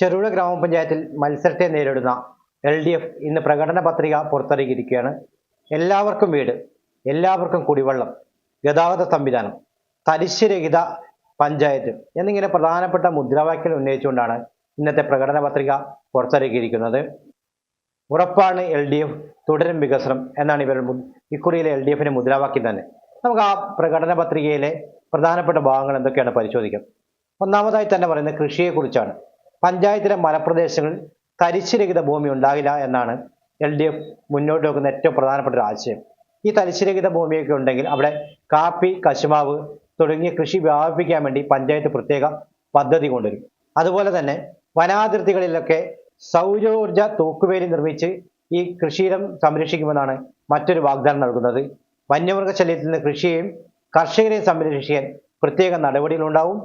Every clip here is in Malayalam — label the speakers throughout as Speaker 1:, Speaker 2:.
Speaker 1: ചെറുപുഴ ഗ്രാമപഞ്ചായത്തിൽ മത്സരത്തെ നേരിടുന്ന എൽ ഡി എഫ് ഇന്ന് പ്രകടന പത്രിക പുറത്തിറക്കിയിരിക്കുകയാണ് എല്ലാവർക്കും വീട് എല്ലാവർക്കും കുടിവെള്ളം ഗതാഗത സംവിധാനം തരിശുരഹിത പഞ്ചായത്ത് എന്നിങ്ങനെ പ്രധാനപ്പെട്ട മുദ്രാവാക്യങ്ങൾ ഉന്നയിച്ചുകൊണ്ടാണ് ഇന്നത്തെ പ്രകടന പത്രിക പുറത്തിറക്കിയിരിക്കുന്നത് ഉറപ്പാണ് എൽ ഡി എഫ് തുടരും വികസനം എന്നാണ് ഇവർ ഇക്കുറിയിലെ എൽ ഡി എഫിന്റെ മുദ്രാവാക്യം തന്നെ. നമുക്ക് ആ പ്രകടന പത്രികയിലെ പ്രധാനപ്പെട്ട ഭാഗങ്ങൾ എന്തൊക്കെയാണ് പരിശോധിക്കാം. ഒന്നാമതായി തന്നെ പറയുന്നത് കൃഷിയെക്കുറിച്ചാണ്. പഞ്ചായത്തിലെ മലപ്രദേശങ്ങളിൽ തരിശുരഹിത ഭൂമി ഉണ്ടാകില്ല എന്നാണ് എൽ ഡി എഫ് മുന്നോട്ട് വെക്കുന്ന ഏറ്റവും പ്രധാനപ്പെട്ട ഒരു ആശയം. ഈ തരിശുരഹിത ഭൂമിയൊക്കെ ഉണ്ടെങ്കിൽ അവിടെ കാപ്പി കശുമാവ് തുടങ്ങിയ കൃഷി വ്യാപിപ്പിക്കാൻ വേണ്ടി പഞ്ചായത്ത് പ്രത്യേക പദ്ധതി കൊണ്ടുവരും. അതുപോലെ തന്നെ വനാതിർത്തികളിലൊക്കെ സൗരോർജ തൂക്കുവേലി നിർമ്മിച്ച് ഈ കൃഷിയിടം സംരക്ഷിക്കുമെന്നാണ് മറ്റൊരു വാഗ്ദാനം നൽകുന്നത്. വന്യമൃഗശല്യത്തിൽ നിന്ന് കൃഷിയെയും കർഷകരെയും സംരക്ഷിക്കാൻ പ്രത്യേക നടപടികളുണ്ടാവും.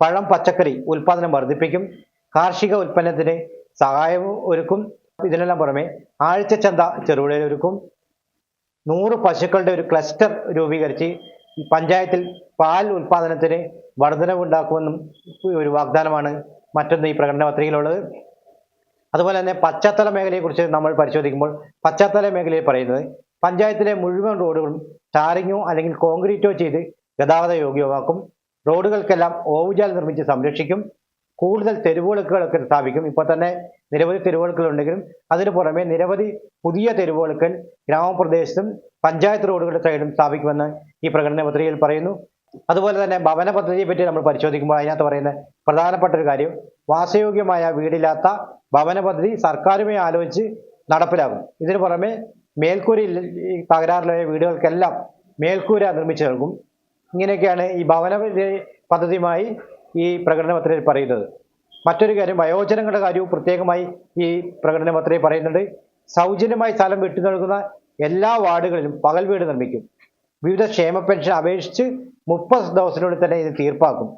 Speaker 1: പഴം പച്ചക്കറി ഉൽപാദനം വർദ്ധിപ്പിക്കും. കാർഷിക ഉൽപ്പന്നത്തിന് സഹായം ഒരുക്കും. ഇതിനെല്ലാം പുറമെ ആഴ്ച ചന്ത ചെറുപുഴയിൽ ഒരുക്കും. നൂറ് പശുക്കളുടെ ഒരു ക്ലസ്റ്റർ രൂപീകരിച്ച് പഞ്ചായത്തിൽ പാൽ ഉൽപാദനത്തിന് വർധനവുണ്ടാക്കുമെന്നും ഒരു വാഗ്ദാനമാണ് മറ്റൊന്ന് ഈ പ്രകടന പത്രികയിലുള്ളത്. അതുപോലെ തന്നെ പശ്ചാത്തല മേഖലയെക്കുറിച്ച് നമ്മൾ പരിശോധിക്കുമ്പോൾ പശ്ചാത്തല മേഖലയിൽ പറയുന്നത് പഞ്ചായത്തിലെ മുഴുവൻ റോഡുകളും ടാറിങ്ങോ അല്ലെങ്കിൽ കോൺക്രീറ്റോ ചെയ്ത് ഗതാഗത യോഗ്യമാക്കും. റോഡുകൾക്കെല്ലാം ഓവുചാൽ നിർമ്മിച്ച് സംരക്ഷിക്കും. കൂടുതൽ തെരുവുവിളക്കുകളൊക്കെ സ്ഥാപിക്കും. ഇപ്പോൾ തന്നെ നിരവധി തെരുവുകൾ ഉണ്ടെങ്കിലും അതിനു പുറമെ നിരവധി പുതിയ തെരുവുവിളക്കുകൾ ഗ്രാമപ്രദേശത്തും പഞ്ചായത്ത് റോഡുകളുടെ സൈഡും സ്ഥാപിക്കുമെന്ന് ഈ പ്രകടന പത്രികയിൽ പറയുന്നു. അതുപോലെ തന്നെ ഭവന പദ്ധതിയെ പറ്റി നമ്മൾ പരിശോധിക്കുമ്പോൾ അതിനകത്ത് പറയുന്ന പ്രധാനപ്പെട്ട ഒരു കാര്യം വാസയോഗ്യമായ വീടില്ലാത്ത ഭവന പദ്ധതി സർക്കാരുമായി ആലോചിച്ച് നടപ്പിലാകും. ഇതിനു പുറമെ മേൽക്കൂരയിൽ തകരാറിലായ വീടുകൾക്കെല്ലാം മേൽക്കൂര നിർമ്മിച്ചു നൽകും. ഇങ്ങനെയൊക്കെയാണ് ഈ ഭവന പദ്ധതി- പദ്ധതിയുമായി ഈ പ്രകടന പത്രികയിൽ പറയുന്നത്. മറ്റൊരു കാര്യം വയോജനങ്ങളുടെ കാര്യവും പ്രത്യേകമായി ഈ പ്രകടന പത്രികയിൽ പറയുന്നുണ്ട്. സൗജന്യമായി സ്ഥലം വിട്ടു നൽകുന്ന എല്ലാ വാർഡുകളിലും പകൽ വീട് നിർമ്മിക്കും. വിവിധ ക്ഷേമ പെൻഷൻ അപേക്ഷിച്ച് മുപ്പത് ദിവസത്തിനുള്ളിൽ തന്നെ ഇത് തീർപ്പാക്കും.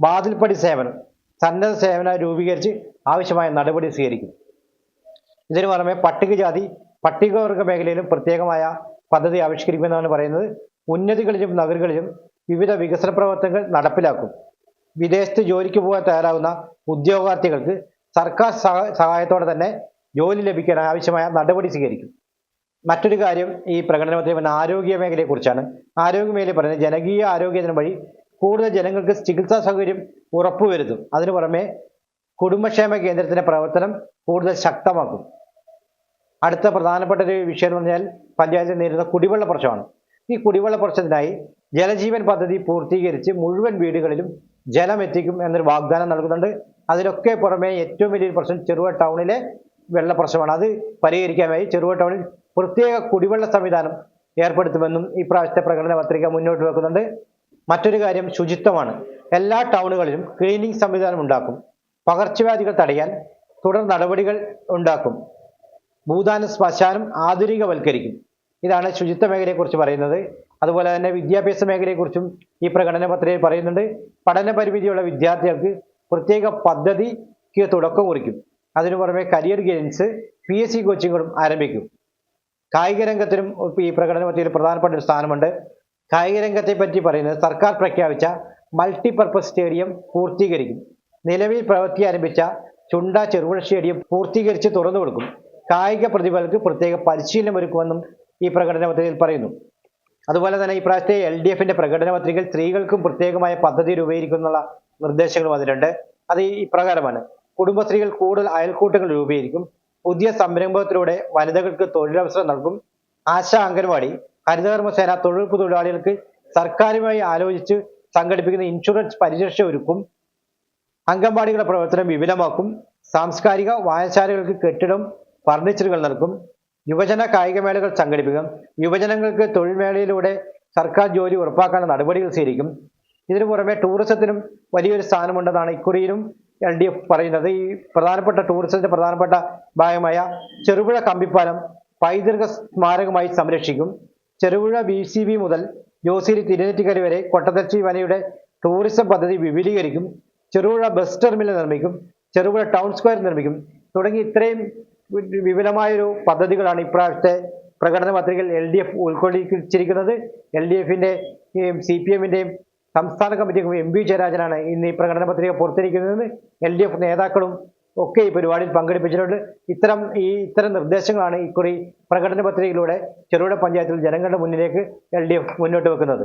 Speaker 1: വാതിൽപ്പടി സേവനം സന്നദ്ധ സേവനം രൂപീകരിച്ച് ആവശ്യമായ നടപടി സ്വീകരിക്കും. ഇതിനു പുറമെ പട്ടികജാതി പട്ടികവർഗ മേഖലയിലും പ്രത്യേകമായ പദ്ധതി ആവിഷ്കരിക്കുമെന്നാണ് പറയുന്നത്. ഉന്നതികളിലും നഗരങ്ങളിലും വിവിധ വികസന പ്രവർത്തനങ്ങൾ നടപ്പിലാക്കും. വിദേശത്ത് ജോലിക്ക് പോകാൻ തയ്യാറാകുന്ന ഉദ്യോഗാർത്ഥികൾക്ക് സർക്കാർ സഹ- സഹായത്തോടെ തന്നെ ജോലി ലഭിക്കാൻ ആവശ്യമായ നടപടി സ്വീകരിക്കും. മറ്റൊരു കാര്യം ഈ പ്രകടനപത്രിക പറഞ്ഞ ആരോഗ്യ മേഖലയെക്കുറിച്ചാണ്. ആരോഗ്യ മേഖല പറയുന്നത് ജനകീയ ആരോഗ്യത്തിന് വഴി കൂടുതൽ ജനങ്ങൾക്ക് ചികിത്സാ സൗകര്യം ഉറപ്പുവരുത്തും. അതിനു പുറമെ കുടുംബക്ഷേമ കേന്ദ്രത്തിന്റെ പ്രവർത്തനം കൂടുതൽ ശക്തമാക്കും. അടുത്ത പ്രധാനപ്പെട്ട ഒരു വിഷയം എന്ന് പറഞ്ഞാൽ പഞ്ചായത്തിൽ നേരിടുന്ന കുടിവെള്ള പ്രശ്നമാണ്. ഈ കുടിവെള്ള പ്രശ്നത്തിനായി ജലജീവൻ പദ്ധതി പൂർത്തീകരിച്ച് മുഴുവൻ വീടുകളിലും ജലം എത്തിക്കും എന്നൊരു വാഗ്ദാനം നൽകുന്നുണ്ട്. അതിനൊക്കെ പുറമേ ഏറ്റവും വലിയൊരു പ്രശ്നം ചെറുവ ടൗണിലെ വെള്ളപ്രശ്നമാണ്. അത് പരിഹരിക്കാനായി ചെറുവ ടൗണിൽ പ്രത്യേക കുടിവെള്ള സംവിധാനം ഏർപ്പെടുത്തുമെന്നും ഈ പ്രാവശ്യത്തെ പ്രകടന പത്രിക മുന്നോട്ട് വെക്കുന്നുണ്ട്. മറ്റൊരു കാര്യം ശുചിത്വമാണ്. എല്ലാ ടൗണുകളിലും ക്ലീനിങ് സംവിധാനം ഉണ്ടാക്കും. പകർച്ചവ്യാധികൾ തടയാൻ തുടർ നടപടികൾ ഉണ്ടാക്കും. ഭൂദാന ശ്മശാനം ആധുനികവൽക്കരിക്കും. ഇതാണ് ശുചിത്വ മേഖലയെക്കുറിച്ച് പറയുന്നത്. അതുപോലെ തന്നെ വിദ്യാഭ്യാസ മേഖലയെക്കുറിച്ചും ഈ പ്രകടന പത്രികയിൽ പറയുന്നുണ്ട്. പഠന പരിമിതിയുള്ള വിദ്യാർത്ഥികൾക്ക് പ്രത്യേക പദ്ധതിക്ക് തുടക്കം കുറിക്കും. അതിനു പുറമെ career games P S C കോച്ചിങ്ങുകളും ആരംഭിക്കും. കായിക രംഗത്തിനും ഈ പ്രകടന പത്രികയിൽ പ്രധാനപ്പെട്ട ഒരു സ്ഥാനമുണ്ട്. കായിക രംഗത്തെ പറ്റി പറയുന്നത് സർക്കാർ പ്രഖ്യാപിച്ച മൾട്ടിപർപ്പസ് സ്റ്റേഡിയം പൂർത്തീകരിക്കും. നിലവിൽ പ്രവൃത്തി ആരംഭിച്ച ചുണ്ട ചെറുപുഴ സ്റ്റേഡിയം പൂർത്തീകരിച്ച് തുറന്നു കൊടുക്കും. കായിക പ്രതിഭകൾക്ക് പ്രത്യേക പരിശീലനം ഒരുക്കുമെന്നും ഈ പ്രകടന പത്രികയിൽ പറയുന്നു. അതുപോലെ തന്നെ ഈ പ്രാവശ്യത്തെ എൽ ഡി എഫിന്റെ പ്രകടന പത്രികയിൽ സ്ത്രീകൾക്കും പ്രത്യേകമായ പദ്ധതി രൂപീകരിക്കുന്നുള്ള നിർദ്ദേശങ്ങൾ വന്നിട്ടുണ്ട് അത് ഈ ഇപ്രകാരമാണ് കുടുംബശ്രീകൾ കൂടുതൽ അയൽക്കൂട്ടങ്ങൾ രൂപീകരിക്കും. പുതിയ സംരംഭത്തിലൂടെ വനിതകൾക്ക് തൊഴിലവസരം നൽകും. ആശ അംഗൻവാടി ഹരിതകർമ്മസേന തൊഴിലുറപ്പ് തൊഴിലാളികൾക്ക് സർക്കാരുമായി ആലോചിച്ച് സംഘടിപ്പിക്കുന്ന ഇൻഷുറൻസ് പരിരക്ഷ ഒരുക്കും. അംഗൻവാടികളുടെ പ്രവർത്തനം വിപുലമാക്കും. സാംസ്കാരിക വായനശാലകൾക്ക് കെട്ടിടം ഫർണിച്ചറുകൾ നൽകും. യുവജന കായികമേളകൾ സംഘടിപ്പിക്കും. യുവജനങ്ങൾക്ക് തൊഴിൽ മേളയിലൂടെ സർക്കാർ ജോലി ഉറപ്പാക്കാനുള്ള നടപടികൾ സ്വീകരിക്കും. ഇതിനു പുറമെ ടൂറിസത്തിനും വലിയൊരു സ്ഥാനമുണ്ടെന്നാണ് ഇക്കുറിയിലും എൽ ഡി എഫ് പറയുന്നത്. ഈ പ്രധാനപ്പെട്ട ടൂറിസത്തിന്റെ പ്രധാനപ്പെട്ട ഭാഗമായ ചെറുപുഴ കമ്പിപ്പാലം പൈതൃക സ്മാരകമായി സംരക്ഷിക്കും. ചെറുപുഴ ബി സി ബി മുതൽ ജോസിരി തിരുനെറ്റിക്കര വരെ കൊട്ടത്തച്ചി വനയുടെ ടൂറിസം പദ്ധതി വിപുലീകരിക്കും. ചെറുപുഴ ബസ് ടെർമിനൽ നിർമ്മിക്കും. ചെറുപുഴ ടൗൺ സ്ക്വയർ നിർമ്മിക്കും. തുടങ്ങി ഇത്രയും വിപുലമായൊരു പദ്ധതികളാണ് ഇപ്രാവശ്യത്തെ പ്രകടന പത്രികയിൽ എൽ ഡി എഫ് ഉൾക്കൊള്ളിച്ചിരിക്കുന്നത്. എൽ ഡി എഫിന്റെ സി പി എമ്മിന്റെയും സംസ്ഥാന കമ്മിറ്റി എം പി ജയരാജനാണ് ഇന്ന് ഈ പ്രകടന പത്രിക പുറത്തിരിക്കുന്നത്. എൽ ഡി എഫ് നേതാക്കളും ഒക്കെ ഈ പരിപാടിയിൽ പങ്കെടുപ്പിച്ചിട്ടുണ്ട്. ഇത്തരം ഈ ഇത്തരം നിർദ്ദേശങ്ങളാണ് ഇക്കുറി പ്രകടന പത്രികയിലൂടെ ചെറുകിട പഞ്ചായത്തിൽ ജനങ്ങളുടെ മുന്നിലേക്ക് എൽ മുന്നോട്ട് വെക്കുന്നത്.